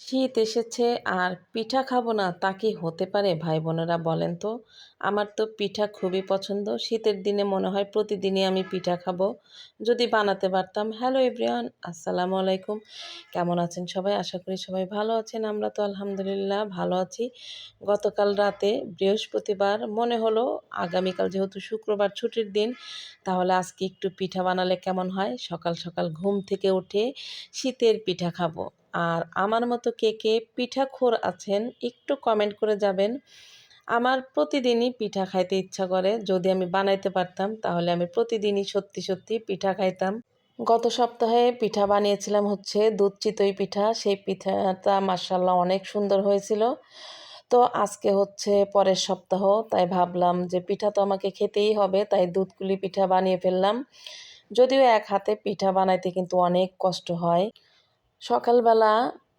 শীত এসেছে আর পিঠা খাব না তা কি হতে পারে ভাই বোনেরা বলেন তো? আমার তো পিঠা খুবই পছন্দ। শীতের দিনে মনে হয় প্রতিদিনই আমি পিঠা খাব। যদি বানাতে পারতাম, হ্যালো এভরিওয়ান, আসসালামু আলাইকুম। কেমন আছেন সবাই? আশা করি সবাই ভালো আছেন। আমরা তো আলহামদুলিল্লাহ ভালো আছি। গতকাল রাতে বৃহস্পতিবার, মনে হলো আগামীকাল যেহেতু শুক্রবার ছুটির দিন, তাহলে আজকে একটু পিঠা বানালে কেমন হয়? সকাল সকাল ঘুম থেকে উঠে শীতের পিঠা খাব। আর আমার মতো কে কে পিঠাখোর আছেন, একটু কমেন্ট করে যাবেন। আমার প্রতিদিনই পিঠা খাইতে ইচ্ছা করে। যদি আমি বানাইতে পারতাম, তাহলে আমি প্রতিদিনই সত্যি সত্যি পিঠা খাইতাম। গত সপ্তাহে পিঠা বানিয়েছিলাম হচ্ছে দুধ চিতই পিঠা। সেই পিঠাটা মার্শাল্লাহ অনেক সুন্দর হয়েছিল। তো আজকে হচ্ছে পরের সপ্তাহ, তাই ভাবলাম যে পিঠা তো আমাকে খেতেই হবে, তাই দুধকুলি পিঠা বানিয়ে ফেললাম। যদিও এক হাতে পিঠা বানাইতে কিন্তু অনেক কষ্ট হয়। সকালবেলা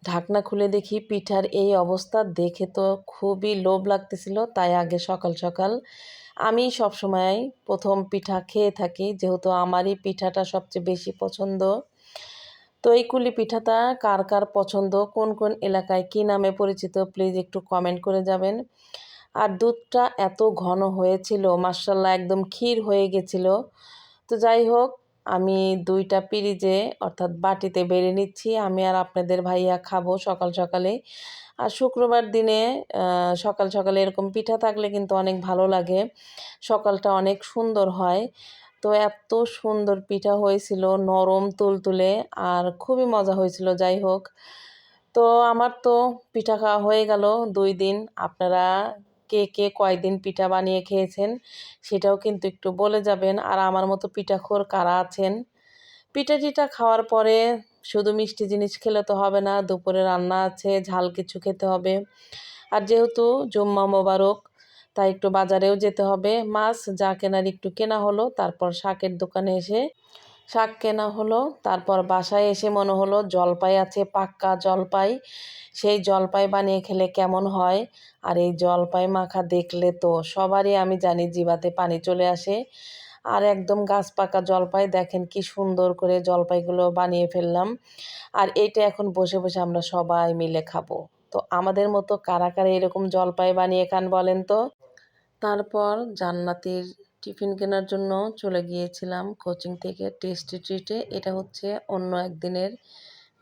ঢাকনা খুলে দেখি পিঠার এই অবস্থা দেখে তো খুবই লোভ লাগতেছিল, তাই আগে সকাল সকাল আমি সবসময় প্রথম পিঠা খেয়ে থাকি, যেহেতু আমারই পিঠাটা সবচেয়ে বেশি পছন্দ। তো এই কুলি পিঠাটা কার কার পছন্দ, কোন কোন এলাকায় কি নামে পরিচিত প্লিজ একটু কমেন্ট করে যাবেন। আর দুধটা এত ঘন হয়েছিল মার্শাল্লাহ একদম ক্ষীর হয়ে গেছিল। তো যাই হোক আমি দুইটা পিরিজে অর্থাৎ বাটিতে বেড়ে নিচ্ছি। আমি আর আপনাদের ভাইয়া খাব সকাল সকালে। আর শুক্রবার দিনে সকাল সকালে এরকম পিঠা থাকলে কিন্তু অনেক ভালো লাগে। সকালটা অনেক সুন্দর হয়। তো এত সুন্দর পিঠা হয়েছিল, নরম তুলতুলে, আর খুবই মজা হয়েছিল, যাই হোক। তো আমার তো পিঠা খাওয়া হয়ে গেল দুই দিন। আপনারা কে কে কয়দিন পিঠা বানিয়ে খেয়েছেন সেটাও কিন্তু একটু বলে যাবেন। আর আমার মতো পিঠাখোর কারা আছেন? পিঠা টিঠা খাওয়ার পরে শুধু মিষ্টি জিনিস খেলে তো হবে না, দুপুরে রান্না আছে, ঝাল কিছু খেতে হবে। আর যেহেতু জুম্মা মোবারক, তাই একটু বাজারেও যেতে হবে। মাছ যা কেনার একটু কেনা হলো, তারপর শাকের দোকানে এসে শাক কেনা হলো, তারপর বাসায় এসে মনে হলো জলপাই আছে, পাক্কা জলপাই। সেই জলপাই বানিয়ে খেলে কেমন হয়? আর এই জলপাই মাখা দেখলে তো সবারই, আমি জানি জিবাতে পানি চলে আসে। আর একদম গাছ পাকা জলপাই, দেখেন কি সুন্দর করে জলপাইগুলো বানিয়ে ফেললাম। আর এটা এখন বসে বসে আমরা সবাই মিলে খাব। তো আমাদের মতো কারা কারা এরকম জলপাই বানিয়ে খান বলেন তো? তারপর জান্নাতির টিফিন কেনার জন্য চলে গিয়েছিলাম কোচিং থেকে টেস্টি ট্রিটে। এটা হচ্ছে অন্য একদিনের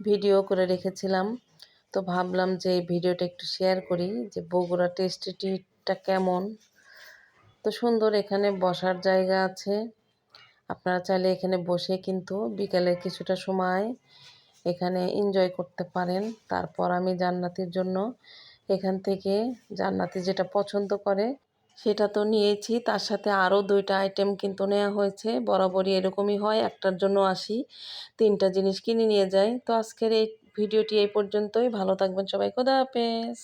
ভিডিও করে রেখেছিলাম। তো ভাবলাম যে এই ভিডিওটা একটু শেয়ার করি যে বগুড়া টেস্টি ট্রিটটা কেমন? তো সুন্দর, এখানে বসার জায়গা আছে। আপনারা চাইলে এখানে বসে কিন্তু বিকালের কিছুটা সময় এখানে এনজয় করতে পারেন। তারপর আমি জান্নাতির জন্য এখান থেকে জান্নাতি যেটা পছন্দ করে সেটা তো নিয়েছি। তার সাথে আরও দুইটা আইটেম কিন্তু নেওয়া হয়েছে। বরাবরই এরকমই হয়। একটার জন্য আসি, তিনটা জিনিস কিনে নিয়ে যাই। তো আজকের এই ভিডিওটি এই পর্যন্তই। ভালো থাকবেন সবাই। খোদা হাফেজ।